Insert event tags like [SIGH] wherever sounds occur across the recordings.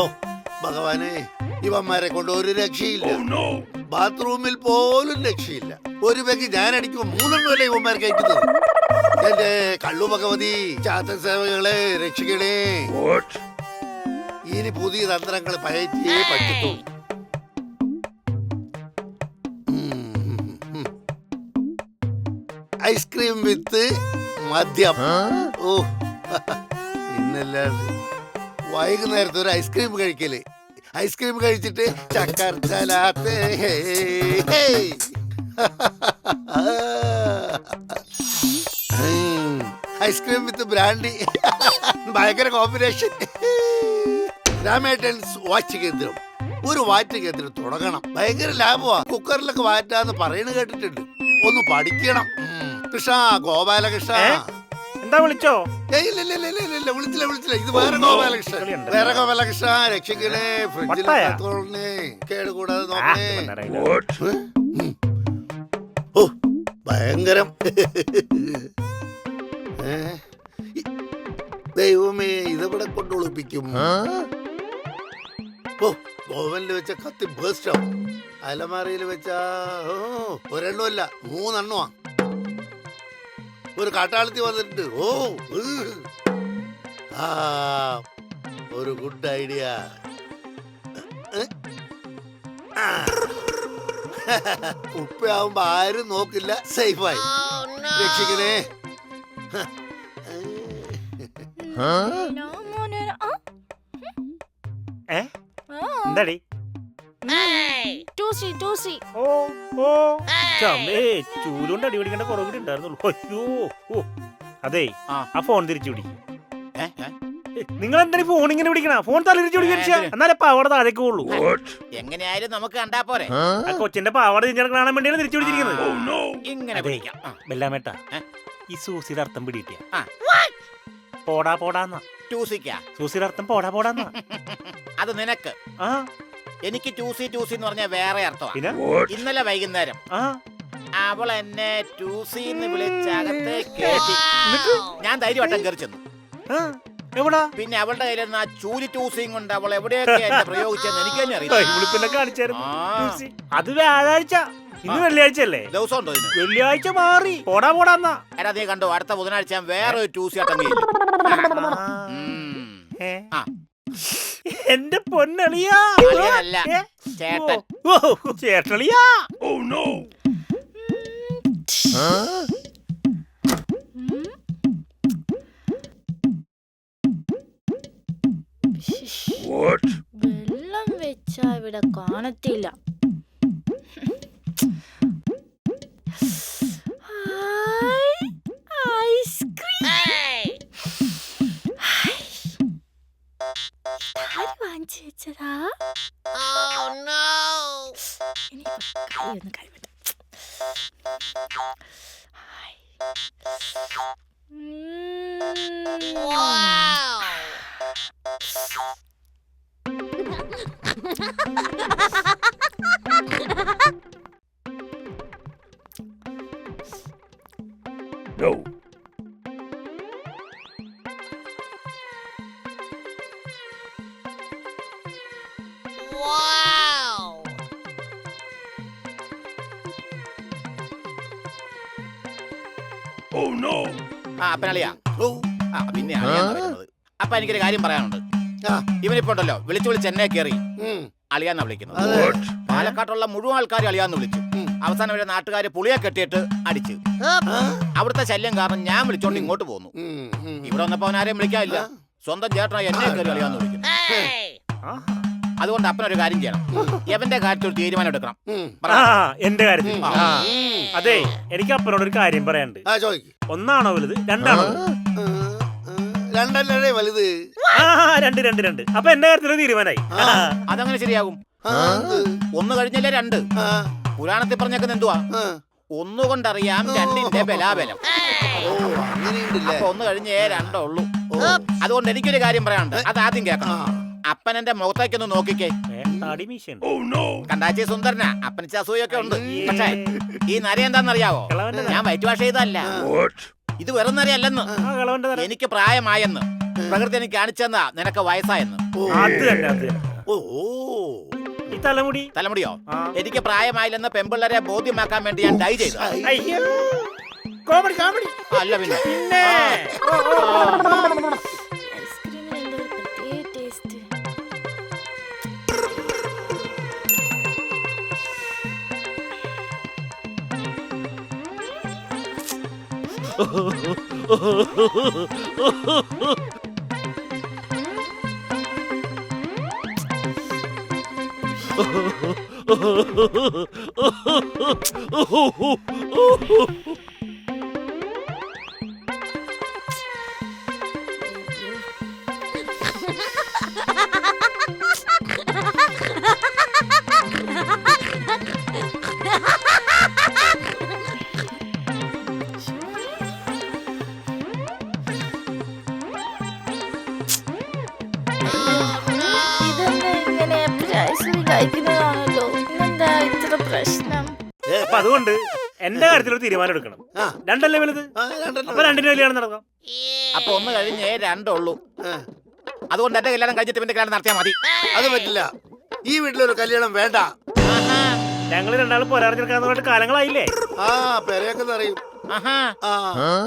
ഓ ഭഗവാനെ ഇവന്മാരെ കൊണ്ട് ഒരു രക്ഷയില്ല. ബാത്റൂമിൽ പോലും രക്ഷയില്ല. ഒരു പെഗ് ഞാൻ അടിക്കുമ്പോ മൂന്നെണ്ണമല്ലേ ഇവന്മാർ കഴിക്കുന്നത് എന്റെ കള്ളു ഭഗവതി ചാത്ത സേവകളെ രക്ഷിക്കണേ. ഇനി പുതിയ തന്ത്രങ്ങൾ പയറ്റിയേ പറ്റത്തു ഐസ്ക്രീം വിത്ത് മദ്യം. ഓ [LAUGHS] ഇന്നല്ലാണ്ട് വൈകുന്നേരത്തെ ഒരു ഐസ്ക്രീം കഴിക്കൽ. ഐസ്ക്രീം കഴിച്ചിട്ട് ചക്കർ. ഐസ്ക്രീം വിത്ത് ബ്രാൻഡി ഭയങ്കര കോമ്പിനേഷൻ രാമേട്ടൻസ് വാച്ച് കേന്ദ്രം. ഒരു വാറ്റ് കേന്ദ്രം തുടങ്ങണം. ഭയങ്കര ലാഭമാ കുക്കറിലൊക്കെ വാറ്റാന്ന് പറയണ കേട്ടിട്ടുണ്ട്. ഒന്ന് പഠിക്കണം. കൃഷ്ണ ഗോപാലകൃഷ്ണ? എന്താ വിളിച്ചോ? ഏയ് ഇല്ല, ഇല്ല, ഇല്ല, ഇല്ല, ഇല്ല, വിളിച്ചില്ല വിളിച്ചില്ല. ഇത് വേറെ ഗോപാലകൃഷ്ണൻ. കളിയുണ്ട്. വേറെ ഗോപാലകൃഷ്ണ രക്ഷിക്കണേ. ഫ്രിഡ്ജിൽ വട്ടായ? കാത്തോളണേ കേടുകൂടാതെ ആ, നോക്കണേ. വന്നേടാ, ഉം. ഓ ഭയങ്കരം. ഏ? ഇ- ദൈവമേ ഇതെവിടെ കൊണ്ട് ഒളിപ്പിക്കും? ഓ ഓവനിൽ വെച്ച കത്തി ബേസ്റ്റ് ആവും. അലമാറയിൽ വെച്ച ഓ ഒരെണ്ണമല്ല മൂന്നെണ്ണമാ ഒരു കാട്ടാളത്തി വന്നിട്ടുണ്ട്. ഓ ആ ഒരു ഗുഡ് ഐഡിയ ഉപ്പയാവുമ്പോ ആരും നോക്കില്ല സേഫായി രക്ഷിക്കണേ. ഏ? ആ. എന്താടി? ടൂസി ടൂസി. ഓ ഓ. ചമ്മേ ചൂലുകൊണ്ട് അടി പിടിക്കേണ്ട കുറവ് കൂടി ഉണ്ടായിരുന്നുള്ളൂ. അയ്യോ ഓ അതെ ആ. ആ ഫോൺ തിരിച്ചു പിടി. ഏ? ഏ? നിങ്ങൾ എന്താണ് ഫോൺ ഇങ്ങനെ പിടിക്കണ? ഫോൺ തല തിരിച്ചു പിടിക്കാൻ എന്തിന്? എന്നാലേ പാവട താഴേക്ക് പോകുള്ളൂ എങ്ങനെയായാലും നമുക്ക് കണ്ടാ പോരെ. ആ കൊച്ചിന്റെ പാവട തിരിഞ്ഞു കാണാൻ വേണ്ടിയാണ് തിരിച്ചു പിടിച്ചിരിക്കുന്നത്. ഇങ്ങനെ അതെ. പിടിക്കാം. ആ, ബെല്ലാമേട്ട ഏ? ഈ സൂസിയുടെ അർത്ഥം പിടിയിട്ടിയ. ആ. പോടാ പോടാന്നാ. ടൂസിക്കാ. സൂസിയുടെ അർത്ഥം പോടാ പോടാന്നാ. അത് നിനക്ക്. ആ. എനിക്ക് ടൂസി ടൂസി എന്ന് പറഞ്ഞ വേറെ അർത്ഥമാണ് പിന്നെ? ഇന്നലെ വൈകുന്നേരം ആ. അവൾ എന്നെ ടൂസി എന്ന് വിളിച്ചകത്ത് കേട്ടി ഞാൻ ധൈര്യവട്ടം കയറി ചെന്നു. ആ, എവിടാ? പിന്നെ അവളുടെ കയ്യിൽ ആ ചൂലി ടൂസിയും കൊണ്ട് അവൾ എവിടെയൊക്കെ എന്നെ പ്രയോഗിച്ചെന്ന് എനിക്ക് തന്നെ അറിയില്ല. വിളിപ്പിന്നെ കാണിച്ചായിരുന്നു. ആ. ടൂസി. അത് വ്യാഴാഴ്ച. ഇന്ന് വെള്ളിയാഴ്ച അല്ലേ ദിവസം ഉണ്ടോ ഇതിന് വെള്ളിയാഴ്ച മാറി. പോടാ പോടാന്നാ എടാ നീ കണ്ടോ അടുത്ത ബുധനാഴ്ച ഞാൻ വേറെ ഒരു ടൂസി അട്ടം ഏ? ആ. എന്റെ പൊന്നളിയാ. അളിയനല്ല? ചേട്ടൻ. ഓ, ഓ, ചേട്ടളിയാ. വെള്ളം വെച്ചാ ഇവിടെ കാണത്തില്ല. 死にましかいうのがありましたはいうーんわー No. Wow. ആ അപ്പനളിയാ ഓ ആ പിന്നെ അളിയാന്നാ. അപ്പൊ എനിക്കൊരു കാര്യം പറയാനുണ്ട്. ആ. ഇവനിപ്പോ ഉണ്ടല്ലോ. വിളിച്ചു വിളിച്ച് എന്നെ കയറി ഉം. അളിയാന്നാ വിളിക്കുന്നത്? അതെ. പാലക്കാട്ടുള്ള മുഴുവൻ ആൾക്കാരും അളിയാന്ന് വിളിച്ചു. ഉം. അവസാനം വരെ നാട്ടുകാര് പുളിയെ കെട്ടിയിട്ട് അടിച്ചു. ആ? അവിടുത്തെ ശല്യം കാരണം ഞാൻ വിളിച്ചോണ്ട് ഇങ്ങോട്ട് പോന്നു. ഉം, ഉം. ഇവിടെ വന്നപ്പോ അവൻ ആരെയും വിളിക്കാനില്ല. സ്വന്തം ചേട്ടനായി എന്നെ കയറി അളിയാന്ന് വിളിക്കുന്നു. ആഹാ. അപ്പൻ അപ്പനൊരു കാര്യം ചെയ്യണം. എവന്റെ കാര്യത്തിൽ ഒരു തീരുമാനം എടുക്കണം. പറ. ആ എന്റെ കാര്യത്തിൽ. ആ. അതെ എനിക്ക് അപ്പനോട് ഒരു കാര്യം പറയാനുണ്ട്. ആ ചോദിക്ക്. ഒന്നാണോ വലുത്? രണ്ടാണോ വലുത്? രണ്ടല്ലേ വലുത്? ആ രണ്ട് രണ്ട് രണ്ട്. അപ്പൊ എന്റെ കാര്യത്തിൽ ഒരു തീരുമാനമായി. ആ. അതങ്ങനെ ശരിയാകും. ആ, എന്ത്? ഒന്ന് കഴിഞ്ഞല്ലേ രണ്ട്? ആ, പുരാണത്തിൽ പറഞ്ഞേക്കുന്ന എന്തുവാ? ആ. ഒന്നുകൊണ്ടറിയാം രണ്ടിന്റെ ബലാബലം. ഓ അങ്ങനെയുണ്ടല്ലേ? അപ്പൊ ഒന്ന് കഴിഞ്ഞേ രണ്ടേ ഉള്ളൂ. അതുകൊണ്ട് എനിക്കൊരു കാര്യം പറയാനുണ്ട്. അത് ആദ്യം ആ. അപ്പൻ എന്റെ മുഖത്തേക്കൊന്ന് നോക്കിക്കേ. മീശയുണ്ട് കണ്ടാച്ചി സുന്ദരനാ അപ്പനിച്ച് അസൂയൊക്കെ ഉണ്ട്. പക്ഷേ ഈ നര എന്താണെന്നറിയാവോ? ഞാൻ വൈറ്റ് വാഷ് ചെയ്തല്ല ഇത് വെറും നരയല്ലെന്ന്. എനിക്ക് പ്രായമായെന്ന്. പ്രകൃതി എനിക്ക് കാണിച്ചെന്നാ നിനക്ക് വയസ്സായെന്ന്. ഓ. അത് തന്നെ അത് ഓ ഈ തലമുടി. തലമുടിയോ. എനിക്ക് പ്രായമായില്ലെന്ന് പെമ്പിള്ളരെ ബോധ്യമാക്കാൻ വേണ്ടി ഞാൻ ഡൈ ചെയ്തു. കോമഡി അല്ല പിന്നെ. Oh, oh, oh, oh, oh. കഴിക്കുന്നതാണല്ലോ ഇന്നെന്താ ഇത്ര പ്രശ്നം? അപ്പൊ അതുകൊണ്ട് എന്റെ കാര്യത്തിൽ ഒരു തീരുമാനം എടുക്കണം. രണ്ടല്ലേ വലുത്. അപ്പൊ രണ്ടിന് കല്യാണം നടക്കാം. അപ്പൊ ഒന്ന് കഴിഞ്ഞേ രണ്ടുള്ളൂ. അതുകൊണ്ട് എന്റെ കല്യാണം കഴിഞ്ഞിട്ട് പിന്നെ കല്യാണം നടത്തിയാൽ മതി. അത് പറ്റില്ല. ഈ വീട്ടിലൊരു കല്യാണം വേണ്ട. ഞങ്ങൾ രണ്ടാളും പോരാറിഞ്ഞിരിക്കാൻ കാലങ്ങളായില്ലേ? ആ പെരയൊക്കെ അറിയും ആഹാ.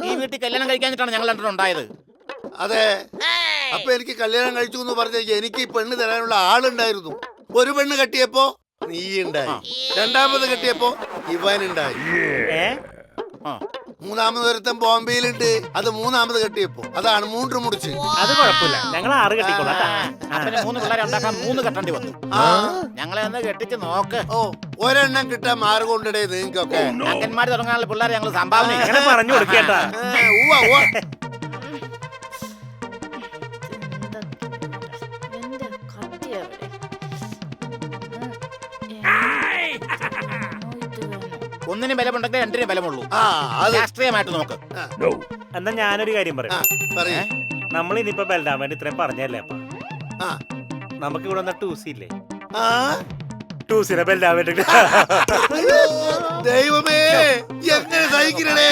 ഈ വീട്ടിൽ കല്യാണം കഴിക്കാഞ്ഞിട്ടാണ് ഞങ്ങൾ രണ്ടും ഉണ്ടായത്. അതെ. അപ്പൊ എനിക്ക് കല്യാണം കഴിച്ചു എന്ന് പറഞ്ഞ എനിക്ക് പെണ്ണ് തരാനുള്ള ആളുണ്ടായിരുന്നു. ഒരു പെണ്ണ് കെട്ടിയപ്പോ നീ ഉണ്ടായി. രണ്ടാമത് കെട്ടിയപ്പോ ഇവൻ ഉണ്ടായി. ഏ? ആ. മൂന്നാമത് ഒരുത്തൻ ബോംബെയിലുണ്ട്. അത് മൂന്നാമത് കെട്ടിയപ്പോ. അതാണ് മൂന്ന് മുടിച്ച് അത് കുഴപ്പമില്ല. ഞങ്ങൾ ആറ് കെട്ടിക്കോളാം അപ്പനെ മൂന്ന് പിള്ളേരെ ഉണ്ടാക്കാൻ മൂന്ന് കെട്ടേണ്ടി വന്നു. ഞങ്ങളെ ഒന്ന് കെട്ടിച്ച് നോക്ക്. ഓ ഒരെണ്ണം കിട്ടാൻ മാർഗം ഉണ്ടേ നിങ്ങൾക്കൊക്കെ. അങ്കന്മാര് തുടങ്ങാനുള്ള പിള്ളേരെ ഞങ്ങൾ സംഭാവന പറഞ്ഞു കൊടുക്കേട്ടാ. ഒന്നിനും ബലമുണ്ടെങ്കിൽ രണ്ടിനും ബലമുള്ളൂ. ആ അത് രാഷ്ട്രീയമായിട്ട് നോക്ക് എന്നാ ഞാനൊരു കാര്യം പറയാം. പറയേ. നമ്മൾ ഇനിയിപ്പോ ബെൽഡാൻ വേണ്ടി ഇത്രയും പറഞ്ഞല്ലേ അപ്പൊ? ആ. നമുക്ക് ഇവിടെ വന്ന ടൂസി ഇല്ലേ ആ ടൂസിനെ ബെൽഡാൻ വേണ്ടി ദൈവമേ എങ്ങനെ സഹിക്കണേ?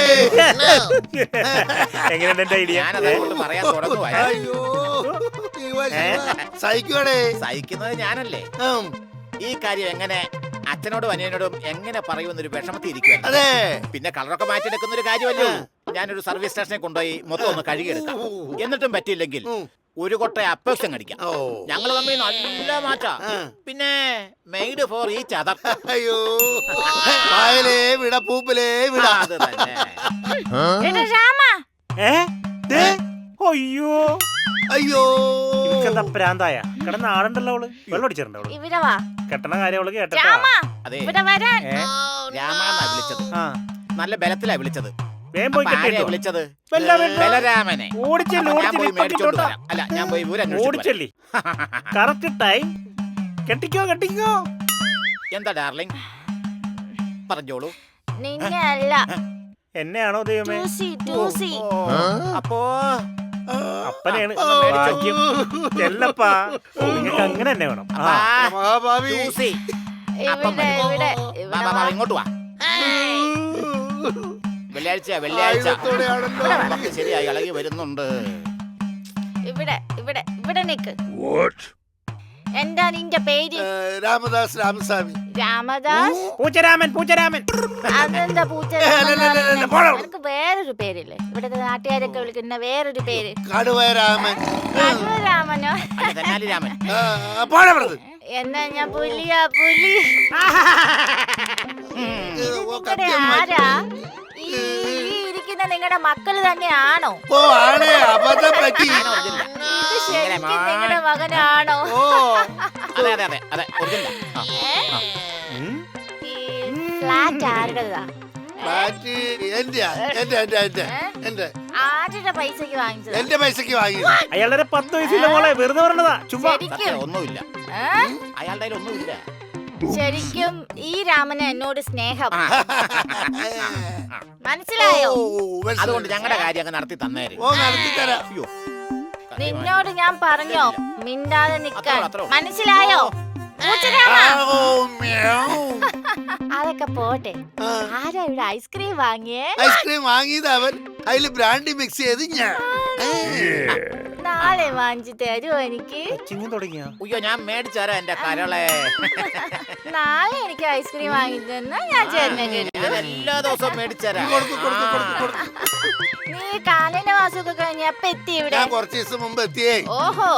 എങ്ങനെയുണ്ട് എന്റെ ഐഡിയ? ഞാൻ അങ്ങോട്ട് പറയാൻ തുടങ്ങുവാ. അയ്യോ ഇവൻ സഹിക്കുവാടേ സഹിക്കുന്നത് ഞാനല്ലേ? ഉം, ഈ കാര്യം എങ്ങനെ അച്ഛനോടും അനിയനോടും എങ്ങനെ പറയുമെന്നൊരു വിഷമത്തിൽ ഇരിക്കുവല്ല അതെ. പിന്നെ കളറൊക്കെ മാറ്റിയെടുക്കുന്ന ഒരു കാര്യമല്ലോ ഞാനൊരു സർവീസ് സ്റ്റേഷനെ കൊണ്ടുപോയി മൊത്തം ഒന്ന് കഴുകിയെടുക്കാം. എന്നിട്ടും പറ്റിയില്ലെങ്കിൽ ഒരു കൊട്ട അപ്പക്ഷം കടിക്കാം ഞങ്ങൾ തമ്മിൽ നല്ല മാറ്റാ. പിന്നെ മെയ്ഡ് ഫോർ ഈ ചതപ്പൂപ്പിലേ അയ്യോ. വായലേ വിട പൂപ്പലേ വിട. അത് തന്നെ. എടാ രാമ ഏ? ദേ, അയ്യോ അയ്യോ. ഇവക്കെന്താ പ്രാന്തായ? കിടന്ന ആളുണ്ടല്ലോ അവൾ. വെള്ളം അടിച്ചിട്ടുണ്ടോ അവൾ? ഇവിടെ വാ. കെട്ടണ കാര്യം അവൾ കേട്ടോ രാമ അതെ. ഇവിടെ വരാൻ. ഏ? രാമാന്നാ വിളിച്ചത്. ആ. നല്ല ബലത്തിലാ വിളിച്ചത്. വേഗം പോയി അപ്പൊ ആരെയാ കെട്ടിട്ടോ വിളിച്ചത്? വെല്ല, വെല്ല. ബലരാമനെ. ഓടിച്ചെല്ലി അപ്പൊ ഞാൻ പോയി ഓടിച്ചെല്ലി മേടിച്ചോണ്ട് ഇപ്പൊ വരാം. അല്ല ഞാൻ പോയി ഇവരെ ഓടിച്ചെല്ലി. Correct time. കെട്ടിക്കോ കെട്ടിക്കോ. എന്താ ഡാർലിംഗ്? പറഞ്ഞോളൂ. നിന്നെ അല്ല എന്നെയാണോ ദൈവമേ? ടൂസി ടൂസി. ഓ, അപ്പോ? അപ്പനെയാണ്. ഭാഗ്യം ചെല്ലപ്പാ. നിങ്ങൾക്ക് അങ്ങനെ തന്നെ വേണം. ആ. ആ, മഹാഭാവി. ലൂസി. അപ്പം ഇവിടെ മതി. ഇവിടെ. വാ, വാ, വാ, വാ. ഇങ്ങോട്ട് വാ. വെള്ളിയാഴ്ച വെള്ളിയാഴ്ച. ആയുധത്തോടെയാണല്ലോ നമുക്ക് ശരിയായി ഇളകി വരുന്നുണ്ട്. ഇവിടെ ഇവിടെ ഇവിടെ നിക്ക്. എന്താ നിന്റെ പേര്? ഏ, രാമദാസ് രാമസ്വാമി. രാമദാസ്? പൂച്ചരാമൻ പൂച്ചരാമൻ. അതെന്താ പൂച്ച ഏ, അല്ല, അല്ല, അല്ല, അല്ല, പോടാ. എനിക്ക് വേറൊരു പേരില്ലേ? ഇവിടുത്തെ നാട്ടുകാരൊക്കെ വിളിക്കുന്ന വേറൊരു പേര്. കടുവ രാമൻ രാമനോ അല്ല, തെന്നാലി രാമൻ ആ, പോടാ അവിടുന്ന്. എന്നാ ഞാൻ പുലിയാ പുലി. നിങ്ങളുടെ ആരാ? ഈ ഈ ഇരിക്കുന്ന നിങ്ങളുടെ മക്കൾ തന്നെയാണോ? ഓ ആണേ. അബദ്ധം പറ്റി. ഇത് ശരിക്കും നിങ്ങളുടെ മകനാണോ? ഓ. അതെ അതെ അതെ അതെ. original ആ. ഏ? ഉം. ഈ ഫ്ലാറ്റ് ആരുടേതാ? ഫ്ലാറ്റ് എന്റെയാ? എന്റെ എന്റെ എന്റെ എന്റെ. ആരുടെ പൈസക്ക് വാങ്ങിച്ചത്? എന്റെ പൈസക്ക് വാങ്ങി അയാളുടെ പത്ത് വയസ്സില്ല മോളെ വെറുതെ പറഞ്ഞതാ. ചുമ്മാ. ശരിക്കും. സത്യം ഒന്നുമില്ല? അയാളുടെ കയ്യിൽ ഒന്നുമില്ല. ശരിക്കും ഈ രാമന് എന്നോട് സ്നേഹം. മനസ്സിലായോ? അതുകൊണ്ട് ഞങ്ങളുടെ കാര്യം അങ്ങ് നടത്തി തന്നേര്. ഓ നടത്തി തരാം. അയ്യോ. നിന്നോട് ഞാൻ പറഞ്ഞോ? മിണ്ടാതെ ഉള്ളൂ. മനസ്സിലായോ. അതൊക്കെ പോട്ടെ. ആരാ ഇവിടെ ഐസ്ക്രീം വാങ്ങിയേ? ഐസ്ക്രീം വാങ്ങിയത് അവൻ അതിൽ ബ്രാൻഡി മിക്സ് ചെയ്ത് ഞാൻ. നാളെ വാങ്ങിച്ചു തരുമോ എനിക്ക്? ചിങ്ങി തുടങ്ങിയ? അയ്യോ ഞാൻ മേടിച്ചു തരാം എന്റെ കരളെ. നാളെ എനിക്ക് ഐസ്ക്രീം വാങ്ങി തന്നാ ഞാൻ ചേട്ടനെ കേട്ടു. ഞാൻ എല്ലാ ദിവസവും മേടിച്ചാരാ. നീ കാലിന്റെ മാസമൊക്കെ കഴിഞ്ഞ അപ്പൊ എത്തി ഇവിടെ. ഞാൻ കുറച്ച് ദിവസം മുമ്പ് എത്തിയേ. ഓഹോ.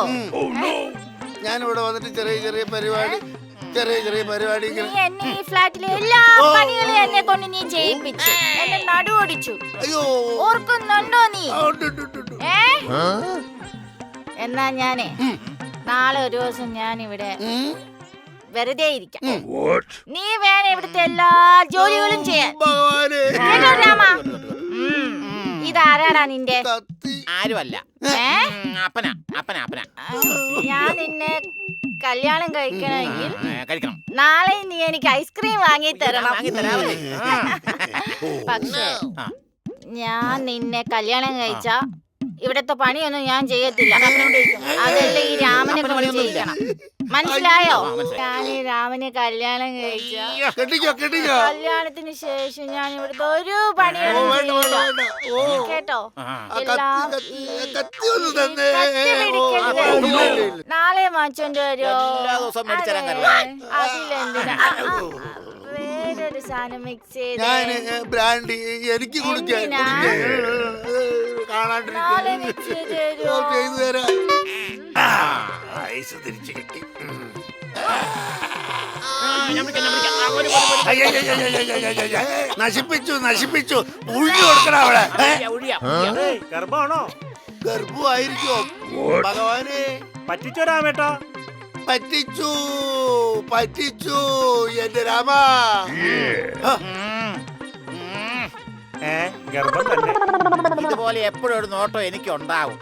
ഞാൻ ഇവിടെ വന്നിട്ട് ചെറിയ ചെറിയ പരിപാടി ചെറിയ ചെറിയ പരിപാടി നീ ഇങ്ങനെ. എന്നെ ഈ ഫ്ലാറ്റിലെ എല്ലാ. പണികളും എന്നെ കൊണ്ട് നീ ചെയ്യിപ്പിച്ചു. എന്നെ നടുവൊടിച്ചു. അയ്യോ. ഓർക്കുന്നുണ്ടോ നീ? ആ, ഉണ്ട്, ഉണ്ട്, ഉണ്ട്, ഉണ്ട്. ഏ? എന്നാ ഞാനേ നാളെ ഒരു ദിവസം ഞാൻ ഇവിടെ. വെറുതെ ഇരിക്കാം. നീ വേണം ഇവിടുത്തെ എല്ലാ ജോലികളും ചെയ്യാൻ. ഭഗവാനെ. കേട്ടോ രാമ? ഉം. ഇതാരാടാ നിന്റെ? ആരുമല്ല. ഏ? ഉം, അപ്പനാ അപ്പനാ അപ്പനാ. ആ, ഞാൻ നിന്നെ കല്യാണം കഴിക്കണമെങ്കിൽ ആ, കഴിക്കണം. നാളെ നീ എനിക്ക് ഐസ്ക്രീം വാങ്ങി തരണം. വാങ്ങി തരാമല്ലേ പക്ഷേ ആ. ഞാൻ നിന്നെ കല്യാണം കഴിച്ച ഇവിടത്തെ പണിയൊന്നും ഞാൻ ചെയ്യത്തില്ല. അതല്ല ഈ രാമനെ കൊണ്ട് ചെയ്യിക്കണം മനസ്സിലായോ. ഞാൻ ഈ രാമനെ കല്യാണം കഴിച്ച കല്യാണത്തിന് ശേഷം ഞാൻ ഇവിടുത്തെ ഒരു ഓ കേട്ടോ. നാളെ മാച്ചോണ്ട് വരുമോ. അതിലെന്തിനാ? വേറൊരു സാധനം മിക്സ് ചെയ്ത് ബ്രാൻഡി എനിക്ക് കുടിക്കാൻ തിരിച്ചു കിട്ടി. നശിപ്പിച്ചു നശിപ്പിച്ചു. ഉഴിഞ്ഞു കൊടുക്കണം അവിടെ. ഗർഭമാണോ? ഗർഭമായിരിക്കോ ഭഗവാനെ. പറ്റിച്ചോ രാമേട്ടാ പറ്റിച്ചു പറ്റിച്ചു എന്റെ രാമ. ഗർഭം തന്നെ. ഇതുപോലെ എപ്പോഴും ഒരു നോട്ടം എനിക്കുണ്ടാവും.